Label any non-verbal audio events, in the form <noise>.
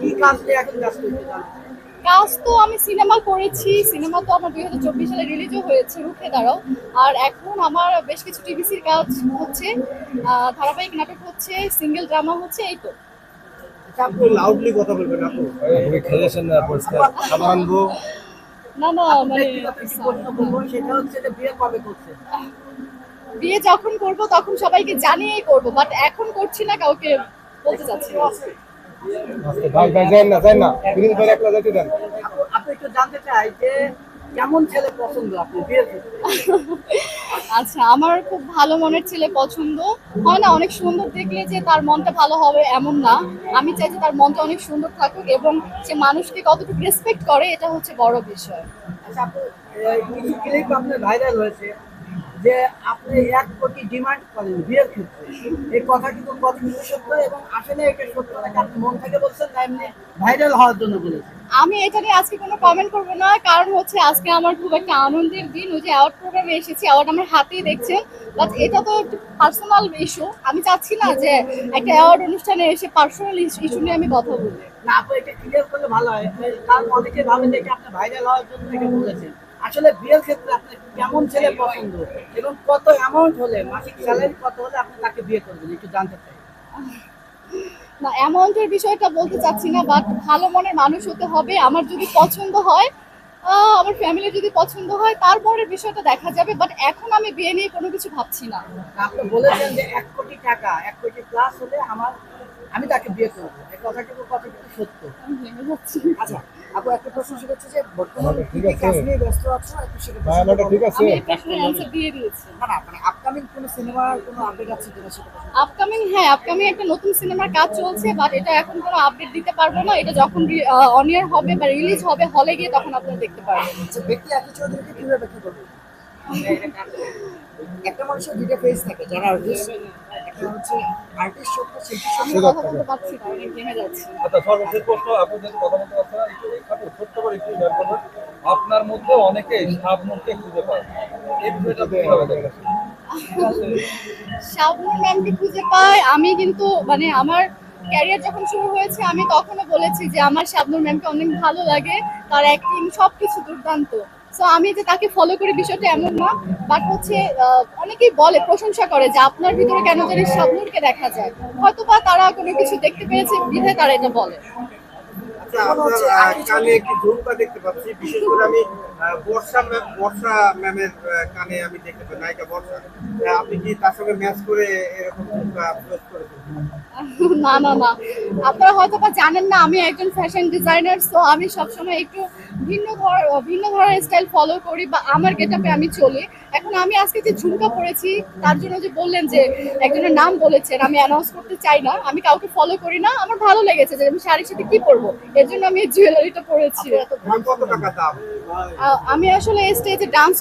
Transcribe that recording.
কি কাজ নিয়ে এখন ব্যস্ত কাজ তো আমি সিনেমা করেছি। সিনেমা তো আমার দুই হাজার চব্বিশ সালে রিলিজও হয়েছে রুখে দাঁড়াও। আর এখন আমার বেশ কিছু টিভিসির কাজ হচ্ছে ধারাবাহিক নাটক হচ্ছে সিঙ্গেল ড্রামা হচ্ছে এই তো। আচ্ছা, আপনি লাউডলি কথা বলবেন আপু। খুবই না পরিষ্কার খাবার আনব। না না মানে সেটা হচ্ছে যে বিয়ে কবে করছে? বিয়ে যখন করব তখন সবাইকে জানিয়েই করব বাট এখন করছি না কাউকে বলতে চাচ্ছি না। ভাই ভাই যাই না যাই না। প্রিন্স ভাই একলা যাইতে দেন। আপনি একটু জানতে চাই যে কেমন ছেলে পছন্দ আপনি আচ্ছা আমার খুব ভালো মনের ছেলে পছন্দ। হয় না অনেক সুন্দর দেখলে যে তার মনটা ভালো হবে এমন না। আমি চাই যে তার মনটা অনেক সুন্দর থাকুক এবং সে মানুষকে কতটুকু রেসপেক্ট করে এটা হচ্ছে বড় বিষয়। আচ্ছা কিছু ক্লিপ আপনার ভাইরাল হয়েছে। যে আপনি এক কোটি ডিমান্ড করেন বিয়ের ক্ষেত্রে। এই কথা কিন্তু কতটুকু সত্য এবং আসলে এটা সত্য নাকি আপনি মন থেকে বলছেন না এমনি ভাইরাল হওয়ার জন্য বলেছেন। আমি এটা নিয়ে আজকে কোনো কমেন্ট করব না কারণ হচ্ছে আজকে আমার খুব একটা আনন্দের দিন। ওই যে অ্যাওয়ার্ড প্রোগ্রামে এসেছি অ্যাওয়ার্ড আমার হাতেই দেখছেন। বাট এটা তো একটু পার্সোনাল ইস্যু আমি চাচ্ছি না যে একটা অ্যাওয়ার্ড অনুষ্ঠানে এসে পার্সোনাল ইস্যু নিয়ে আমি কথা বলি। না আপু এটা ক্লিয়ার করলে ভালো হয়। কারণ অনেকে ভাবেন যে এটা আপনি ভাইরাল হওয়ার জন্য এটা বলেছেন। আসলে বিয়ের ক্ষেত্রে আপনি কেমন ছেলে পছন্দ এবং কত অ্যামাউন্ট হলে মাসিক স্যালারি কত হলে আপনি তাকে বিয়ে করবেন? একটু জানতে চাই। না অ্যামাউন্টের বিষয়টা বলতে চাচ্ছি না বাট ভালো মনের মানুষ হতে হবে। আমার যদি পছন্দ হয় আমার ফ্যামিলি যদি পছন্দ হয় তারপরে বিষয়টা দেখা যাবে বাট এখন আমি বিয়ে নিয়ে কোনো কিছু ভাবছি না। আপনি বলেছেন যে এক কোটি টাকা এক কোটি প্লাস হলে আমার আমি তাকে বিয়ে করব। এই কথা কিন্তু সত্য। আমি ভেঙে যাচ্ছি। আচ্ছা আপু একটা প্রশ্ন সেটা হচ্ছে যে বর্তমানে ঠিক কি কাজ নিয়ে ব্যস্ত আছো? একটু সেটা ভাই ঠিক আছে। আমি প্রশ্নের অ্যান্সার দিয়ে দিয়েছি। না না মানে আপকামিং কোনো সিনেমার কোনো আপডেট আছে কিনা সেটা আপকামিং হ্যাঁ আপকামিং একটা নতুন সিনেমার কাজ চলছে বাট এটা এখন কোনো আপডেট দিতে পারব না। এটা যখন অন ইয়ার হবে বা রিলিজ হবে হলে গিয়ে তখন আপনারা দেখতে পারবেন। আচ্ছা ব্যক্তি একই চৌধুরীকে কীভাবে ব্যাখ্যা করবে? একটা মানুষের দুইটা ফেস থাকে যারা আর্টিস্ট একটা হচ্ছে আর্টিস্ট সত্য শিল্পী আমি কথা বলতে পারছি না অনেক ভেঙে যাচ্ছি। আচ্ছা সর্বশেষ প্রশ্ন আপনি যেহেতু কথা বলতে পারছেন না, একটু একটু ছোট্ট করে একটু শেয়ার করবেন। আপনার মধ্যে অনেকে শাবনুরকে খুঁজে পায়। এই বিষয়টা কীভাবে দেখেন? শাবনুর ম্যামকে খুঁজে পাই আমি কিন্তু মানে আমার ক্যারিয়ার যখন শুরু হয়েছে আমি তখনও বলেছি যে আমার শাবনুর ম্যামকে অনেক ভালো লাগে তার অ্যাক্টিং সবকিছু দুর্দান্ত। সো আমি যে তাকে ফলো করি বিষয়টা এমন না বাট হচ্ছে অনেকেই বলে, প্রশংসা করে যে আপনার ভিতরে কেন জানি স্বপ্নকে দেখা যায়। হয়তো বা তারা কোনো কিছু দেখতে পেয়েছে বিধায় তারা এটা বলে। কানে একটি ঝুমকা দেখতে পাচ্ছি। বিশেষ করে আমি বর্ষা ম্যাম বর্ষা ম্যামের কানে আমি দেখতে পাই নায়িকা বর্ষা। আপনি কি তার সঙ্গে ম্যাচ করে এরকম ঝুমকা প্রয়োগ করেছেন? <laughs> না না না। আপনারা হয়তো বা জানেন না আমি একজন ফ্যাশন ডিজাইনার সো আমি সবসময় একটু ভিন্ন ভিন্ন ধরনের স্টাইল ফলো করি বা আমার গেটআপে আমি চলি। এখন আমি আজকে যে ঝুমকা পড়েছি তার জন্য যে বললেন যে একজনের নাম বলেছেন আমি অ্যানাউন্স করতে চাই না আমি কাউকে ফলো করি না আমার ভালো লেগেছে যে আমি শাড়ির সাথে কি পরবো? এর জন্য আমি এই জুয়েলারিটা পরেছি। আমি আসলে স্টেজে ডান্স